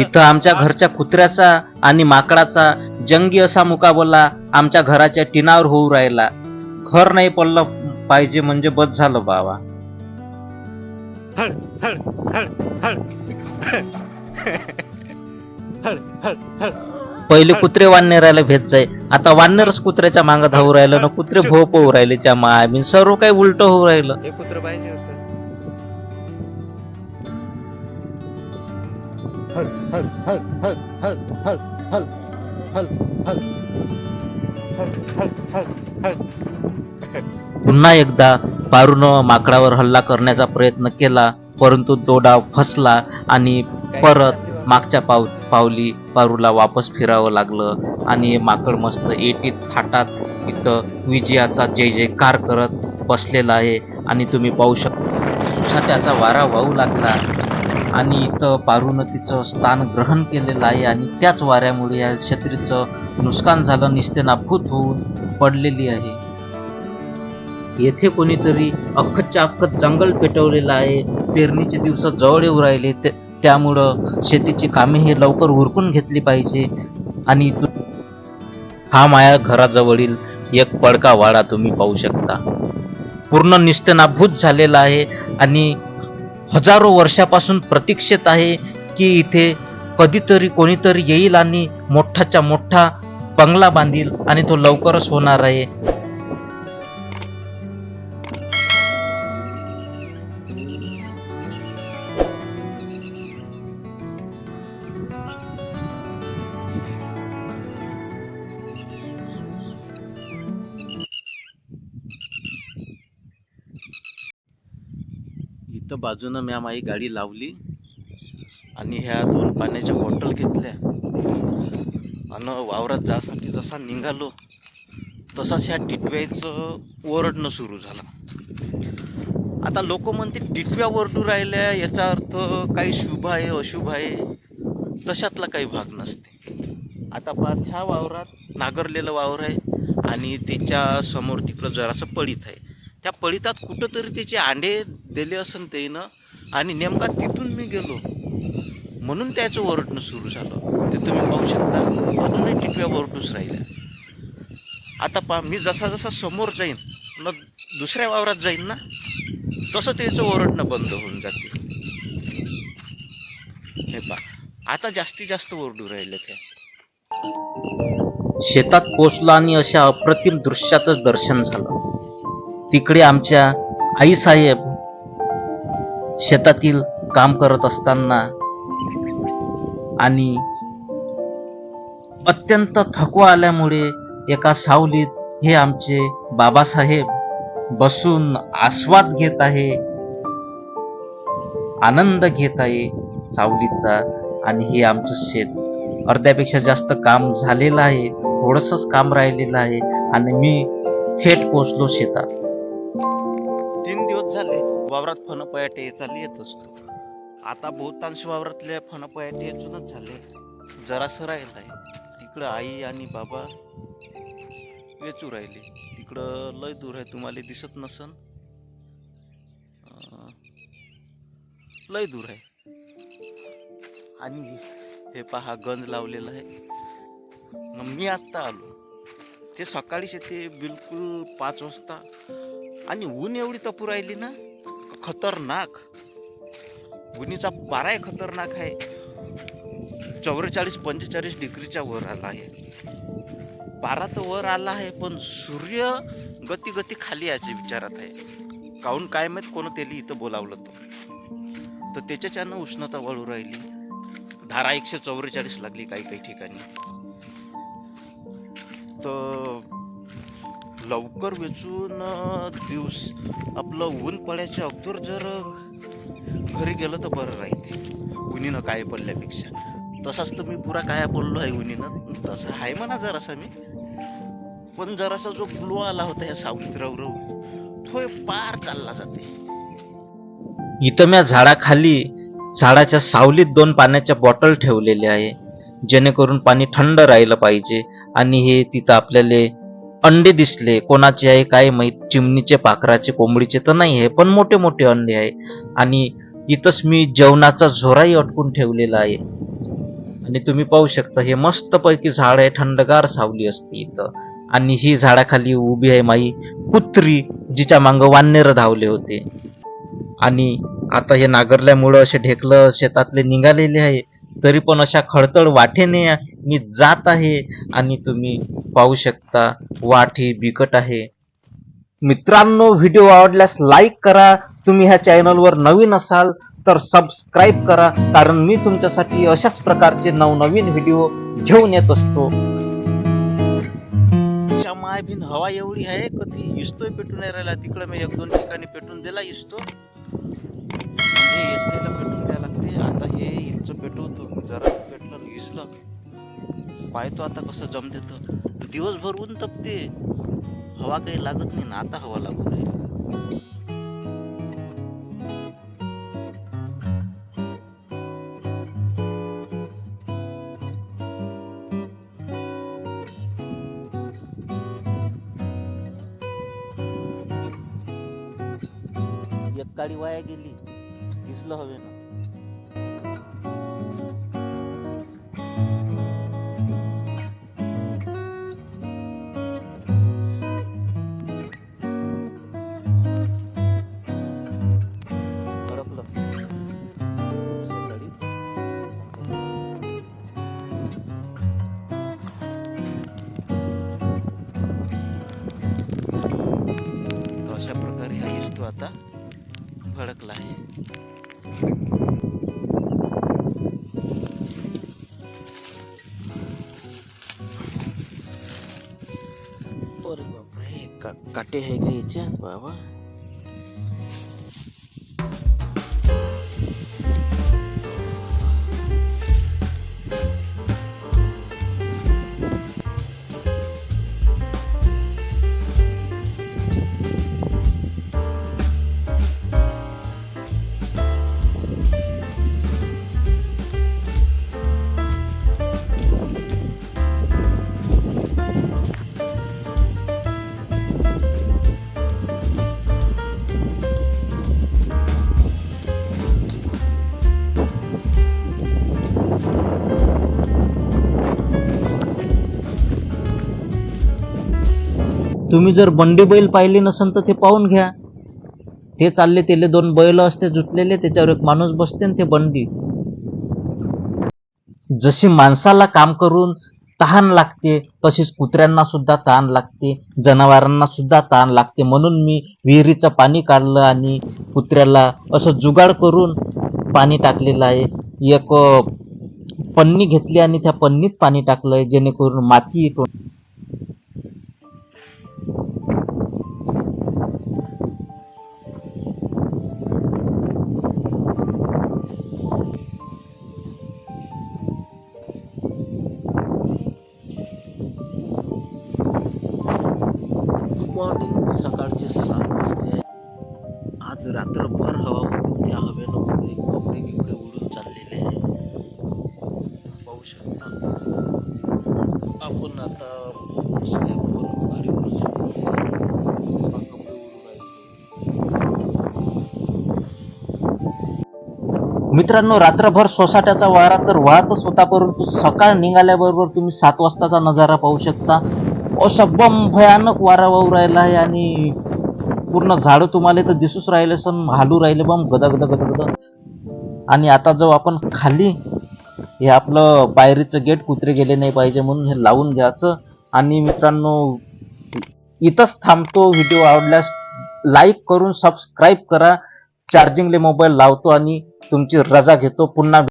इथं आमच्या घरच्या कुत्र्याचा आणि माकडाचा जंगी असा मुकाबला आमच्या घराच्या टिनावर होऊ राहिला. घर नाही पडलं पाहिजे म्हणजे बस झालं बाबा. पहिले कुत्रे वाननेरायला भेट जाय. आता वानरच कुत्र्याच्या मागं धावू राहिलं ना कुत्रे भो पोहू राहिले च्या माय सर्व काही उलट होऊ राहिलं. कुत्र पाहिजे होतं. पुन्हा एकदा पारूनं माकडावर हल्ला करण्याचा प्रयत्न केला परंतु तो डाव फसला आणि परत मागच्या पाव पावली पारूला वापस फिरावं लागलं आणि माकड मस्त एटीत थाटात इथं विजयाचा जय जयकार करत बसलेला आहे आणि तुम्ही पाहू शकता सुसाट्याचा वारा वाहू लागला आणि इथं पारूनं तिचं स्थान ग्रहण केलेलं आहे आणि त्याच वाऱ्यामुळे या छत्रीचं नुकसान झालं निस्तेनाभूत होऊन पडलेली आहे. येथे कोणीतरी अख्खच्या अख्खत जंगल पेटवलेलं आहे. पेरणीचे दिवस जवळ येऊ राहिले. त्यामुळं शेतीची कामे हे लवकर उरकून घेतली पाहिजे. आणि हा माया घराजवळील एक पडका वाडा तुम्ही पाहू शकता. पूर्ण निस्तेनाभूत झालेला आहे आणि हजारो वर्षापासून प्रतीक्षेत आहे की इथे कधीतरी कोणीतरी येईल आणि मोठाच्या मोठा बंगला बांधील आणि तो लवकरच होणार आहे. इथं बाजूनं म्या माझी गाडी लावली आणि ह्या दोन पाण्याच्या बॉटल घेतल्या. आणि वावरात जासाठी जसा निघालो तसाच ह्या टिटव्याचं ओरडणं सुरू झालं. आता लोक म्हणते टिटव्या ओरडू राहिल्या याचा अर्थ काही शुभ आहे अशुभ आहे तशातला काही भाग नसते. आता पहा ह्या वावरात नागरलेलं वावर आहे आणि त्याच्यासमोर तिकडं जरासं पडीत आहे. त्या पळीतात कुठंतरी त्याचे अंडे दिले असन त्यानं आणि नेमका तिथून मी गेलो. म्हणून त्याचं ओरडणं सुरू झालं. ते तुम्ही पाहू शकता अजूनही टिकव्या ओरडूच राहिल्या. आता पहा मी जसा जसा समोर जाईन न दुसऱ्या वावरात जाईन ना तसं त्याचं ओरडणं बंद होऊन जाते. हे पहा आता जास्तीत जास्त ओरडू राहिले त्या शेतात पोचला आणि अशा अप्रतिम दृश्यातच दर्शन झालं. तिकडे आमच्या आई साहेब शेतातील काम करत असताना आणि अत्यंत थकवा आल्यामुळे एका सावलीत हे आमचे बाबासाहेब बसून आस्वाद घेत आहे आनंद घेत आहे सावलीचा. आणि हे आमचं शेत अर्ध्यापेक्षा जास्त काम झालेलं आहे थोडसच काम राहिलेलं आहे आणि मी थेट पोचलो शेतात. तीन दिवस झाले वावरात फणपयाटे चालली येत असतो. आता बहुतांश वावरातल्या फणपयाटे याचूनच झाले. जरासं राहिलं आहे. तिकडं आई आणि बाबा वेचू राहिले. तिकडं लय दूर आहे तुम्हाला दिसत नसन? लय दूर आहे. आणि हे पहा गंज लावलेला आहे. मग मी आत्ता आलो. ते सकाळीच येते बिलकुल पाच वाजता. आणि ऊन एवढी तपू राहिली ना? खतरनाक. उन्हीचा पाराय खतरनाक आहे. चौवेचाळीस पंचेचाळीस डिग्रीच्या वर आला आहे. पारा तर वर आला आहे पण सूर्य गती गती खाली यायचे विचारात आहे. काहून काय माहीत कोण त्याला इथं बोलावलं तर. तर त्याच्याच्यानं उष्णता वळू राहिली. धारा एकशे चौवेचाळीस लागली काही काही ठिकाणी. तर लवकर वेचून दिवस आपलं ऊन पडायच्या अगोदर जर घरी गेलं तर बरं राहते उन्हीनं काय पडल्यापेक्षा तसाच तर मी पुरा काय पडलो आहे उन्हीनं. तसं आहे म्हणा जरासा मी. पण जरासा जो ग्लो आला होता या सावलीत तो पार चालला जाते इथं म्या झाडाखाली झाडाच्या सावलीत दोन पाण्याच्या बॉटल ठेवलेले आहे. जेणेकरून पाणी थंड राहिलं पाहिजे आणि हे तिथं आपल्याला अंडे दिसले. कोणाचे आहे काय माहीत? चिमणीचे पाखराचे कोंबडीचे तर नाही आहे पण मोठे मोठे अंडे आहे. आणि इथंच मी जेवणाचा झोराही अटकून ठेवलेला आहे. आणि तुम्ही पाहू शकता हे मस्तपैकी झाड आहे थंडगार सावली असते इथं. आणि ही झाडाखाली उभी आहे माई कुत्री जिच्या मांग वानेर धावले होते. आणि आता हे नागरल्यामुळं असे ढेकलं शेतातले निघालेले आहे. तरी पण अशा खडतळ वाटेने मी जात आहे. आणि तुम्ही पाहू शकता. वाट ही बिकट आहे. मित्रांनो व्हिडिओ आवडल्यास लाईक करा. तुम्ही ह्या चॅनलवर नवीन असाल तर सबस्क्राईब करा. कारण मी तुमच्यासाठी अशाच प्रकारचे नवनवीन व्हिडिओ घेऊन येत असतो. माय बिन हवा एवढी आहे का ती इस्तोय पेटून नाही राहिला? तिकडे मी एक दोन ठिकाणी पेटून दिला इस्तो. हे पेटून द्यायला लागते. आता हे इंच पेटवतो. जरा पेटलं इसलं. पाहतो आता कसं जमते तर दिवसभर ऊन तपते. हवा काही लागत नाही ना आता हवा लागू राहिली. एक काळी वाया गेली दिसलं हवे ना तो आता भडकला आहे. काटे आहे का याच्यात? बाबा. तुम्ही जर बंडी बैल पाहिले नसन तर ते पाहून घ्या. ते चालले तेले दोन बैल असते जुतलेले त्याच्यावर एक माणूस बसते आणि ते बंडी. जशी माणसाला काम करून तहान लागते तशीच कुत्र्यांना सुद्धा तहान लागते जनावरांना सुद्धा तहान लागते. म्हणून मी विहिरीचं पाणी काढलं आणि कुत्र्याला असं जुगाड करून पाणी टाकलेलं आहे. एक पन्नी घेतली आणि त्या पन्नीत पाणी टाकलंय जेणेकरून माती गुड मॉर्निंग सकाळचे सात वाजले. आज रात्रभर हवा होती त्या हवेमध्ये कपडे किपडे उडून चाललेले आहे. पाहू शकता. आपण आता स्लॅबवर गाडीवर कपडे उडून मित्रांनो रात्रभर सोसाट्याचा वारा तर वाहतच होता परंतु सकाळ निघाल्याबरोबर तुम्ही सात वाजताचा नजारा पाहू शकता. असा बम भयानक वारा वाहू राहिला आहे आणि पूर्ण झाडं तुम्हाला तर दिसूच राहिले सण हालू राहिले बम गदा गदा गदा गदा आणि आता जो आपण खाली हे आपलं पायरीचं गेट कुत्रे गेले नाही पाहिजे म्हणून हे लावून घ्यायचं. आणि मित्रांनो इथंच थांबतो व्हिडिओ आवडल्यास लाईक करून सबस्क्राईब करा. चार्जिंगले मोबाईल लावतो आणि तुमची रजा घेतो. पुन्हा